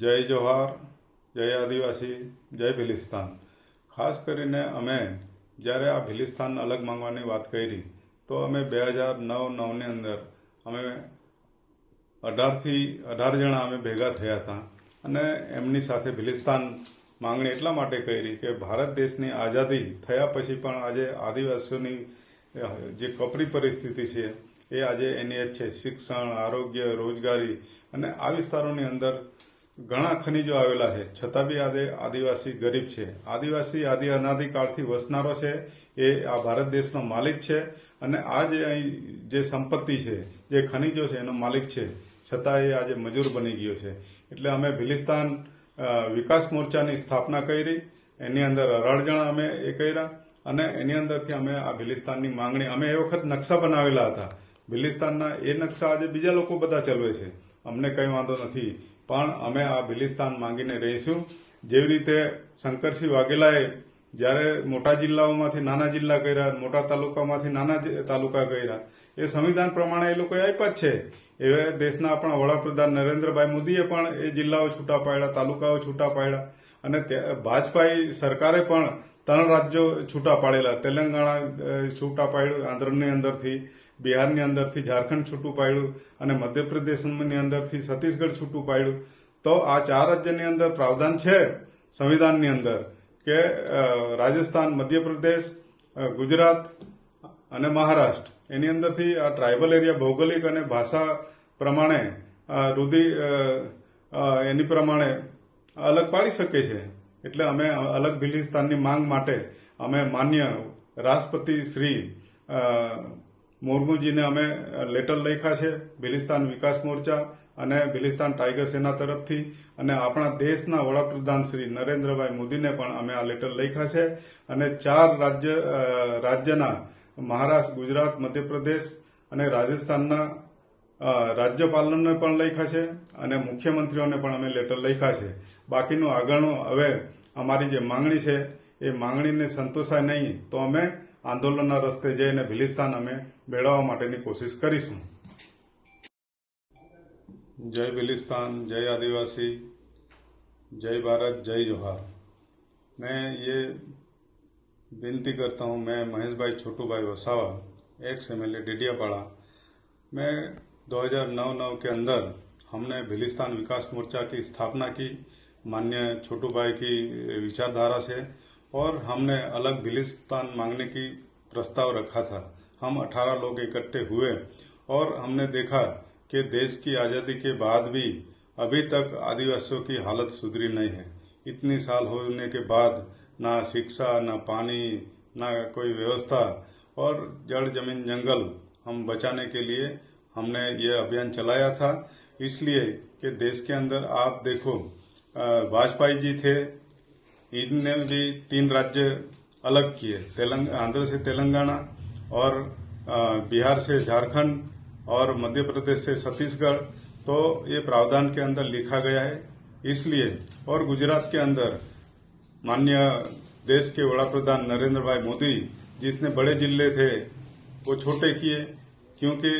જય જોહાર, જય આદિવાસી, જય ભિલિસ્તાન. ખાસ કરીને અમે જ્યારે આ ભિલિસ્તાન અલગ માંગવાની વાત કરી, તો અમે બે હજાર નવ, નવની અંદર અમે અઢારથી અઢાર જણા અમે ભેગા થયા હતા. અને એમની સાથે ભિલિસ્તાન માંગણી એટલા માટે કરી કે ભારત દેશની આઝાદી થયા પછી પણ આજે આદિવાસીઓની જે કપરી પરિસ્થિતિ છે, એ આજે એની છે. શિક્ષણ, આરોગ્ય, રોજગારી અને આ વિસ્તારોની અંદર ઘણા ખનિજો આવેલા છે. છતાં બી આજે આદિવાસી ગરીબ છે. આદિવાસી આદિ અનાદિકાળથી વસનારો છે. એ આ ભારત દેશનો માલિક છે અને આ જે અહીં જે સંપત્તિ છે, જે ખનીજો છે, એનો માલિક છે. છતાં એ આજે મજૂર બની ગયો છે. એટલે અમે ભિલિસ્તાન વિકાસ મોરચાની સ્થાપના કરી, એની અંદર અઢાર જણા અમે એ કર્યા અને એની અંદરથી અમે આ ભિલિસ્તાનની માંગણી, અમે એ વખત નકશા બનાવેલા હતા. ભિલિસ્તાનના એ નકશા આજે બીજા લોકો બધા ચલવે છે. અમને કંઈ વાંધો નથી. પણ અમે આ બિલિસ્તાન માંગીને રહીશું. જેવી રીતે શંકરસિંહ વાઘેલાએ જ્યારે મોટા જિલ્લાઓમાંથી નાના જિલ્લા કર્યા, મોટા તાલુકામાંથી નાના તાલુકા કર્યા, એ સંવિધાન પ્રમાણે એ લોકોએ આપ્યા જ છે. એ દેશના આપણા વડાપ્રધાન નરેન્દ્રભાઈ મોદીએ પણ એ જિલ્લાઓ છૂટા પાડ્યા, તાલુકાઓ છૂટા પાડ્યા અને ભાજપાઈ સરકારે પણ ત્રણ રાજ્યો છૂટા પાડેલા. તેલંગાણા છૂટા પાડ્યું આંધ્રની અંદરથી બિહારની અંદરથી ઝારખંડ છૂટું પાડ્યું અને મધ્યપ્રદેશની અંદરથી છત્તીસગઢ છૂટું પાડ્યું. તો આ ચાર રાજ્યની અંદર પ્રાવધાન છે સંવિધાનની અંદર કે રાજસ્થાન, મધ્યપ્રદેશ ગુજરાત અને મહારાષ્ટ્ર. એની અંદરથી આ ટ્રાઇબલ એરિયા ભૌગોલિક અને ભાષા પ્રમાણે રૂધિ એની પ્રમાણે અલગ પાડી શકે છે. એટલે અમે અલગ ભિલિસ્તાનની માંગ માટે અમે માન્ય રાષ્ટ્રપતિ શ્રી મુર્મુજીને અમે લેટર લખ્યા છે, બિલિસ્તાન વિકાસ મોરચા અને બિલિસ્તાન ટાઈગર સેના તરફથી. અને આપણા દેશના વડાપ્રધાન શ્રી નરેન્દ્રભાઈ મોદીને પણ અમે આ લેટર લખ્યા છે. અને ચાર રાજ્ય રાજ્યના મહારાષ્ટ્ર, ગુજરાત, મધ્યપ્રદેશ અને રાજસ્થાનના રાજ્યપાલને પણ લખ્યા છે અને મુખ્યમંત્રીઓને પણ અમે લેટર લખ્યા છે. બાકીનું આગળનું હવે અમારી જે માંગણી છે, એ માંગણીને સંતોષાય નહીં તો અમે આંદોલનના રસ્તે જઈને ભિલિસ્તાન અમે મેળવવા માટેની કોશિશ કરીશું જય ભિલિસ્તાન જય आदिवासी जय भारत जय जोहार मैं ये विनती करता हूँ मैं महेश भाई छोटू भाई Vasava ex M L A Dediapada मैं 2009-9 के अंदर हमने भिलिस्तान विकास मोर्चा की स्थापना की मान्य छोटू भाई की विचारधारा से और हमने अलग भिलिस्तान मांगने की प्रस्ताव रखा था। हम 18 लोग इकट्ठे हुए और हमने देखा कि देश की आज़ादी के बाद भी अभी तक आदिवासियों की हालत सुधरी नहीं है। इतनी साल होने के बाद ना शिक्षा, ना पानी, ना कोई व्यवस्था और जड़ ज़मीन जंगल हम बचाने के लिए हमने ये अभियान चलाया था। इसलिए कि देश के अंदर आप देखो वाजपेयी जी थे इनने भी तीन राज्य अलग किए, तेलंग, आंध्र से तेलंगाना और बिहार से झारखंड और मध्य प्रदेश से छत्तीसगढ़। तो ये प्रावधान के अंदर लिखा गया है। इसलिए और गुजरात के अंदर माननीय देश के वड़ा प्रधान नरेंद्र भाई मोदी जिसने बड़े ज़िले थे, वो छोटे किए क्योंकि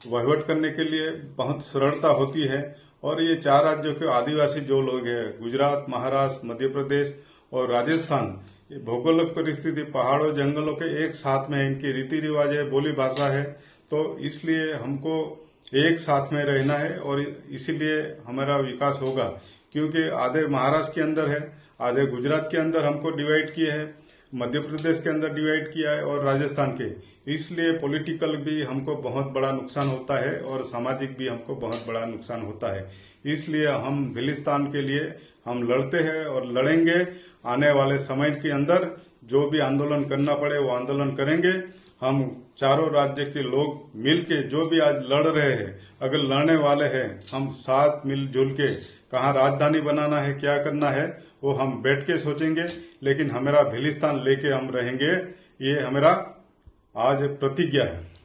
वहीवट करने के लिए बहुत सरलता होती है और ये चार राज्यों के आदिवासी जो लोग हैं, गुजरात, महाराष्ट्र, मध्य प्रदेश और राजस्थान भौगोलिक परिस्थिति, पहाड़ों जंगलों के एक साथ में इनकी रीति रिवाज है, बोली भाषा है तो इसलिए हमको एक साथ में रहना है और इसीलिए हमारा विकास होगा, क्योंकि आधे महाराष्ट्र के अंदर है, आधे गुजरात के अंदर हमको डिवाइड किए हैं। मध्य प्रदेश के अंदर डिवाइड किया है और राजस्थान के। इसलिए पॉलिटिकल भी हमको बहुत बड़ा नुकसान होता है और सामाजिक भी हमको बहुत बड़ा नुकसान होता है। इसलिए हम भिलिस्तान के लिए हम लड़ते हैं और लड़ेंगे। आने वाले समय के अंदर जो भी आंदोलन करना पड़े वो आंदोलन करेंगे। हम चारों राज्य के लोग मिल के जो भी आज लड़ रहे हैं, अगर लड़ने वाले हैं, हम साथ मिलजुल के कहाँ राजधानी बनाना है, क्या करना है, वो हम बैठ के सोचेंगे। लेकिन हमारा भिलिस्तान लेके हम रहेंगे, ये हमारा आज प्रतिज्ञा है।